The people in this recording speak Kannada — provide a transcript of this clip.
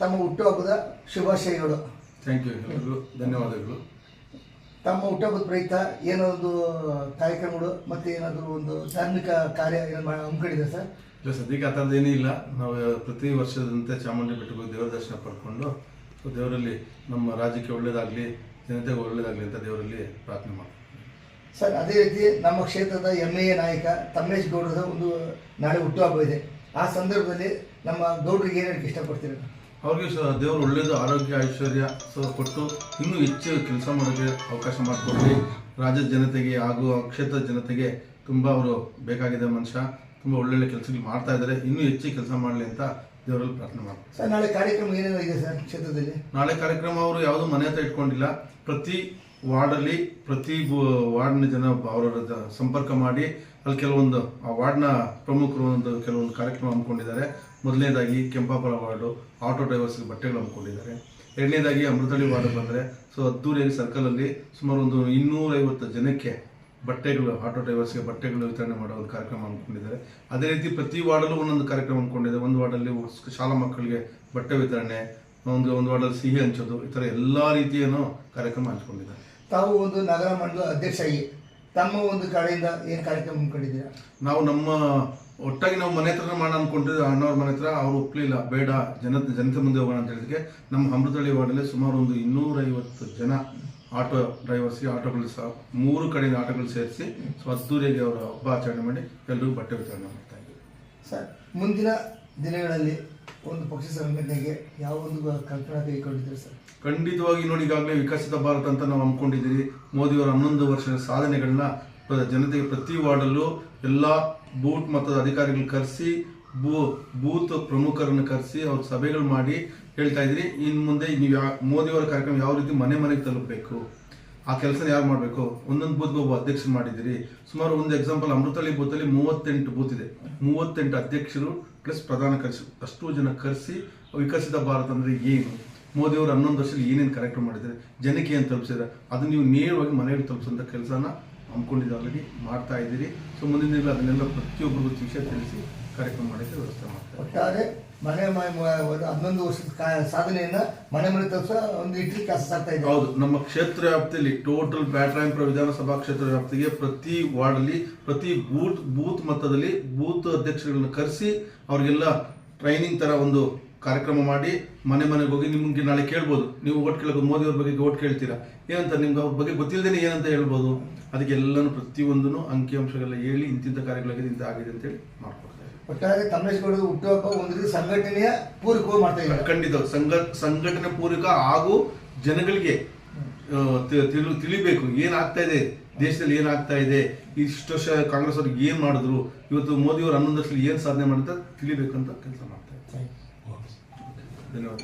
ತಮ್ಮ ಹುಟ್ಟುಹಬ್ಬದ ಶುಭಾಶಯಗಳು. ಥ್ಯಾಂಕ್ ಯು ಧನ್ಯವಾದಗಳು. ತಮ್ಮ ಹುಟ್ಟುಹಬ್ಬದ ಪ್ರಯುಕ್ತ ಏನಾದ್ರು ಕಾರ್ಯಕ್ರಮಗಳು ಮತ್ತೆ ಏನಾದರೂ ಒಂದು ಧಾರ್ಮಿಕ ಕಾರ್ಯ ಏನು ಹಮ್ಮಿಕೊಂಡಿದೆ ಸರ್? ಇಲ್ಲ ಸದ್ಯಕ್ಕೆ ಆ ಥರದ್ದು ಏನೂ ಇಲ್ಲ. ನಾವು ಪ್ರತಿ ವರ್ಷದಂತೆ ಚಾಮುಂಡಿ ಬೆಟ್ಟಕ್ಕೆ ಹೋಗಿ ದೇವರ ದರ್ಶನ ಪಡ್ಕೊಂಡು ದೇವರಲ್ಲಿ ನಮ್ಮ ರಾಜ್ಯಕ್ಕೆ ಒಳ್ಳೇದಾಗಲಿ ಜನತೆಗೆ ಒಳ್ಳೇದಾಗಲಿ ಅಂತ ದೇವರಲ್ಲಿ ಪ್ರಾರ್ಥನೆ ಮಾಡ್ತೀವಿ. ಸರ್ ಅದೇ ರೀತಿ ನಮ್ಮ ಕ್ಷೇತ್ರದ ಹೆಮ್ಮೆಯ ನಾಯಕ ತಮ್ಮೇಶ್ ಗೌಡರ ಒಂದು ನಾಳೆ ಹುಟ್ಟುಹಬ್ಬ ಇದೆ. ಆ ಸಂದರ್ಭದಲ್ಲಿ ನಮ್ಮ ಗೌಡರಿಗೆ ಏನು ಹೇಳಕ್ಕೆ ಇಷ್ಟಪಡ್ತೀರಿ? ಅವ್ರಿಗೆ ಸ ದೇವರು ಒಳ್ಳೆಯದು ಆರೋಗ್ಯ ಐಶ್ವರ್ಯ ಸೊ ಕೊಟ್ಟು ಇನ್ನೂ ಹೆಚ್ಚು ಕೆಲಸ ಮಾಡೋಕ್ಕೆ ಅವಕಾಶ ಮಾಡಿಕೊಡ್ಲಿ. ರಾಜ್ಯದ ಜನತೆಗೆ ಹಾಗೂ ಕ್ಷೇತ್ರದ ಜನತೆಗೆ ತುಂಬ ಅವರು ಬೇಕಾಗಿದೆ ಮನುಷ್ಯ. ತುಂಬ ಒಳ್ಳೊಳ್ಳೆ ಕೆಲಸಗಳು ಮಾಡ್ತಾ ಇದ್ದಾರೆ. ಇನ್ನೂ ಹೆಚ್ಚು ಕೆಲಸ ಮಾಡಲಿ ಅಂತ ದೇವರಲ್ಲಿ ಪ್ರಾರ್ಥನೆ ಮಾಡ್ತೀನಿ. ಸರ್ ನಾಳೆ ಕಾರ್ಯಕ್ರಮ ಇದೆ ಸರ್ ಕ್ಷೇತ್ರದಲ್ಲಿ? ನಾಳೆ ಕಾರ್ಯಕ್ರಮ ಅವರು ಯಾವುದೂ ಮನೆ ಹತ್ರ ಇಟ್ಕೊಂಡಿಲ್ಲ. ಪ್ರತಿ ವಾರ್ಡಲ್ಲಿ ಪ್ರತಿ ವಾರ್ಡ್ನ ಜನ ಅವರ ಸಂಪರ್ಕ ಮಾಡಿ ಅಲ್ಲಿ ಕೆಲವೊಂದು, ಆ ವಾರ್ಡ್ನ ಪ್ರಮುಖರು ಒಂದು ಕೆಲವೊಂದು ಕಾರ್ಯಕ್ರಮ ಹಮ್ಮಿಕೊಂಡಿದ್ದಾರೆ. ಮೊದಲನೇದಾಗಿ ಕೆಂಪಾಪುರ ವಾರ್ಡು, ಆಟೋ ಡ್ರೈವರ್ಸ್ಗೆ ಬಟ್ಟೆಗಳು ಹಮ್ಮಿಕೊಂಡಿದ್ದಾರೆ. ಎರಡನೇದಾಗಿ ಅಮೃತಹಳ್ಳಿ ವಾರ್ಡ್ ಬಂದರೆ, ಸೊ ಅದ್ದೂರಿಯಾಗಿ ಸರ್ಕಲಲ್ಲಿ ಸುಮಾರು ಒಂದು ಇನ್ನೂರೈವತ್ತು ಜನಕ್ಕೆ ಬಟ್ಟೆಗಳು, ಆಟೋ ಡ್ರೈವರ್ಸ್ಗೆ ಬಟ್ಟೆಗಳು ವಿತರಣೆ ಮಾಡೋ ಒಂದು ಕಾರ್ಯಕ್ರಮ ಹಮ್ಮಿಕೊಂಡಿದ್ದಾರೆ. ಅದೇ ರೀತಿ ಪ್ರತಿ ವಾರ್ಡಲ್ಲೂ ಒಂದೊಂದು ಕಾರ್ಯಕ್ರಮ ಹಮ್ಮಿಕೊಂಡಿದೆ. ಒಂದು ವಾರ್ಡಲ್ಲಿ ಶಾಲಾ ಮಕ್ಕಳಿಗೆ ಬಟ್ಟೆ ವಿತರಣೆ, ಒಂದು ಒಂದು ವಾರ್ಡಲ್ಲಿ ಸಿಹಿ ಹಂಚೋದು, ಈ ಥರ ಎಲ್ಲ ರೀತಿಯನ್ನು ಕಾರ್ಯಕ್ರಮ ಹಂಚ್ಕೊಂಡಿದ್ದಾರೆ. ತಾವು ಒಂದು ನಗರ ಮಂಡಲ ಅಧ್ಯಕ್ಷರಾಗಿ ತಮ್ಮ ಒಂದು ಕಡೆಯಿಂದ ಏನು ಕಾರ್ಯಕ್ರಮ ಹಮ್ಮಿಕೊಂಡಿದ್ದೀರಾ ನಾವು ನಮ್ಮ ಒಟ್ಟಾಗಿ ನಾವು ಮನೆ ಹತ್ರ ಮಾಡೋಣ ಅಂದ್ಕೊಂಡಿದ್ದು ಅಣ್ಣವ್ರ ಮನೆ ಹತ್ರ. ಅವ್ರು ಒಪ್ಪಲಿಲ್ಲ ಬೇಡ. ಜನ ಜನತೆ ಮುಂದೆ ಹೋಗೋಣ ಅಂತ ಹೇಳಿದಕ್ಕೆ ನಮ್ಮ ಅಮೃತಹಳ್ಳಿ ವಾರ್ಡಲ್ಲಿ ಸುಮಾರು ಒಂದು ಇನ್ನೂರೈವತ್ತು ಜನ ಆಟೋ ಡ್ರೈವರ್ಸ್ಗೆ ಆಟೋಗಳು ಸಹ ಮೂರು ಕಡೆಯಿಂದ ಆಟೋಗಳು ಸೇರಿಸಿ ಸೊ ಅದ್ದೂರಿಯಾಗಿ ಅವರು ಹಬ್ಬ ಆಚರಣೆ ಮಾಡಿ ಎಲ್ಲರಿಗೂ ಬಟ್ಟೆ ವಿತರಣೆ ಮಾಡ್ತಾ ಇದ್ದೀವಿ. ಸರ್ ಮುಂದಿನ ದಿನಗಳಲ್ಲಿ ಒಂದು ಪಕ್ಷ ಸಂಘಟನೆಗೆ ಯಾವ ಒಂದು ಕಲ್ಪನಾ ಕೈಗೊಂಡಿದ್ದೀರಿ ಸರ್? ಖಂಡಿತವಾಗಿ ನೋಡಿ, ಈಗಾಗಲೇ ವಿಕಸಿತ ಭಾರತ ಅಂತ ನಾವು ಹಮ್ಮಿಕೊಂಡಿದ್ದೀವಿ ಮೋದಿಯವರ ಹನ್ನೊಂದು ವರ್ಷದ ಸಾಧನೆಗಳನ್ನ ಜನತೆಗೆ ಪ್ರತಿ ವಾರ್ಡಲ್ಲೂ ಎಲ್ಲ ಬೂತ್ ಮತ್ತು ಅಧಿಕಾರಿಗಳು ಕರೆಸಿ, ಬೂ, ಬೂತ್ ಪ್ರಮುಖರನ್ನು ಕರೆಸಿ ಅವ್ರ ಸಭೆಗಳು ಮಾಡಿ ಹೇಳ್ತಾ ಇದ್ರಿ ಇನ್ನು ಮುಂದೆ ನೀವು ಯಾ ಮೋದಿಯವರ ಕಾರ್ಯಕ್ರಮ ಯಾವ ರೀತಿ ಮನೆ ಮನೆಗೆ ತಲುಪಬೇಕು? ಆ ಕೆಲಸ ಯಾರು ಮಾಡಬೇಕು? ಒಂದೊಂದು ಬೂತ್ಗೆ ಒಬ್ಬ ಅಧ್ಯಕ್ಷರು ಮಾಡಿದ್ದೀರಿ. ಸುಮಾರು ಒಂದು ಎಕ್ಸಾಂಪಲ್ ಅಮೃತಳ್ಳಿ ಬೂತಲ್ಲಿ ಮೂವತ್ತೆಂಟು ಬೂತ್ ಇದೆ. ಮೂವತ್ತೆಂಟು ಅಧ್ಯಕ್ಷರು ಪ್ಲಸ್ ಪ್ರಧಾನ ಕರೆಸಿ ಅಷ್ಟು ಜನ ಕರೆಸಿ ವಿಕಸಿತ ಭಾರತ ಅಂದರೆ ಏನು? ಮೋದಿಯವರು ಹನ್ನೊಂದು ವರ್ಷದಲ್ಲಿ ಏನೇನು ಕರೆಕ್ಟ್ ಮಾಡಿದ್ದಾರೆ? ಜನಕ್ಕೆ ಏನು ತಲುಪಿಸಿದ್ದಾರೆ? ಅದನ್ನು ನೀವು ನೇರವಾಗಿ ಮನೆಯಲ್ಲಿ ತಲುಪಿಸುವಂಥ ಕೆಲಸನ ಹಮ್ಮಿಕೊಂಡಿದ್ದು ಆಲ್ರೆಡಿ ಮಾಡ್ತಾ ಇದ್ದೀರಿ. ಸೊ ಮುಂದಿನ ದಿನ ಅದನ್ನೆಲ್ಲ ಪ್ರತಿಯೊಬ್ಬರಿಗೂ ವಿಷಯ ತಿಳಿಸಿ ಕಾರ್ಯಕ್ರಮ ಮಾಡೋಕ್ಕೆ ವ್ಯವಸ್ಥೆ ಮಾಡ್ತಾರೆ. ಒಟ್ಟಾರೆ ಮನೆ ಒಂದು ಹನ್ನೊಂದು ವರ್ಷದ ಕಾ- ಸಾಧನೆಯನ್ನ ಮನೆ ಮನೆ ತಪ್ಪ ಒಂದು ಇಟ್ಲಿ ಕೆಲಸ ಆಗ್ತಾ ಇದೆ. ಹೌದು ನಮ್ಮ ಕ್ಷೇತ್ರ ವ್ಯಾಪ್ತಿಯಲ್ಲಿ ಟೋಟಲ್ ಬ್ಯಾಟ್ರಾಯಂಪುರ ವಿಧಾನಸಭಾ ಕ್ಷೇತ್ರ ವ್ಯಾಪ್ತಿಗೆ ಪ್ರತಿ ವಾರ್ಡಲ್ಲಿ ಪ್ರತಿ ಬೂತ್ ಬೂತ್ ಮಟ್ಟದಲ್ಲಿ ಬೂತ್ ಅಧ್ಯಕ್ಷರುಗಳನ್ನ ಕರೆಸಿ ಅವ್ರಿಗೆಲ್ಲ ಟ್ರೈನಿಂಗ್ ತರ ಒಂದು ಕಾರ್ಯಕ್ರಮ ಮಾಡಿ ಮನೆ ಮನೆಗೆ ಹೋಗಿ ನಿಮ್ಗೆ ನಾಳೆ ಕೇಳ್ಬೋದು. ನೀವು ಓಟ್ ಕೇಳೋದು ಮೋದಿ ಅವ್ರ ಬಗ್ಗೆ ಓಟ್ ಕೇಳ್ತೀರಾ? ಏನಂತ ನಿಮ್ಗೆ ಅವ್ರ ಬಗ್ಗೆ ಗೊತ್ತಿಲ್ಲದೇನೆ ಏನಂತ ಹೇಳ್ಬೋದು. ಅದಕ್ಕೆಲ್ಲನೂ ಪ್ರತಿಯೊಂದನ್ನು ಅಂಕಿಅಂಶಗಳೆಲ್ಲ ಹೇಳಿ ಇಂತಿಂಥ ಕಾರ್ಯಗಳಾಗಿದೆ ಇಂಥ ಆಗಿದೆ ಅಂತೇಳಿ ಮಾಡ್ಕೊಡ್ತಾರೆ ಒಟ್ಟಾರೆ ಕಮಲೇಶ್ ಗೌಡ ಹುಟ್ಟುಹಬ್ಬ ಒಂದು ರೀತಿ ಸಂಘಟನೆಯ ಪೂರಕವಾಗಿ ಮಾಡ್ತಾ ಇದ್ದಾರೆ. ಖಂಡಿತ ಸಂಘ ಸಂಘಟನೆ ಪೂರಕ ಹಾಗೂ ಜನಗಳಿಗೆ ತಿಳಿಬೇಕು ಏನಾಗ್ತಾ ಇದೆ ದೇಶದಲ್ಲಿ ಏನಾಗ್ತಾ ಇದೆ ಇಷ್ಟು ವರ್ಷ ಕಾಂಗ್ರೆಸ್ ಅವ್ರಿಗೆ ಏನ್ ಮಾಡಿದ್ರು ಇವತ್ತು ಮೋದಿ ಅವರು ಹನ್ನೊಂದು ವರ್ಷದಲ್ಲಿ ಏನ್ ಸಾಧನೆ ಮಾಡಿದ್ರೆ ತಿಳಿಬೇಕು ಅಂತ ಕೆಲಸ ಮಾಡ್ತಾ ಇದ್ದಾರೆ. ಧನ್ಯವಾದ.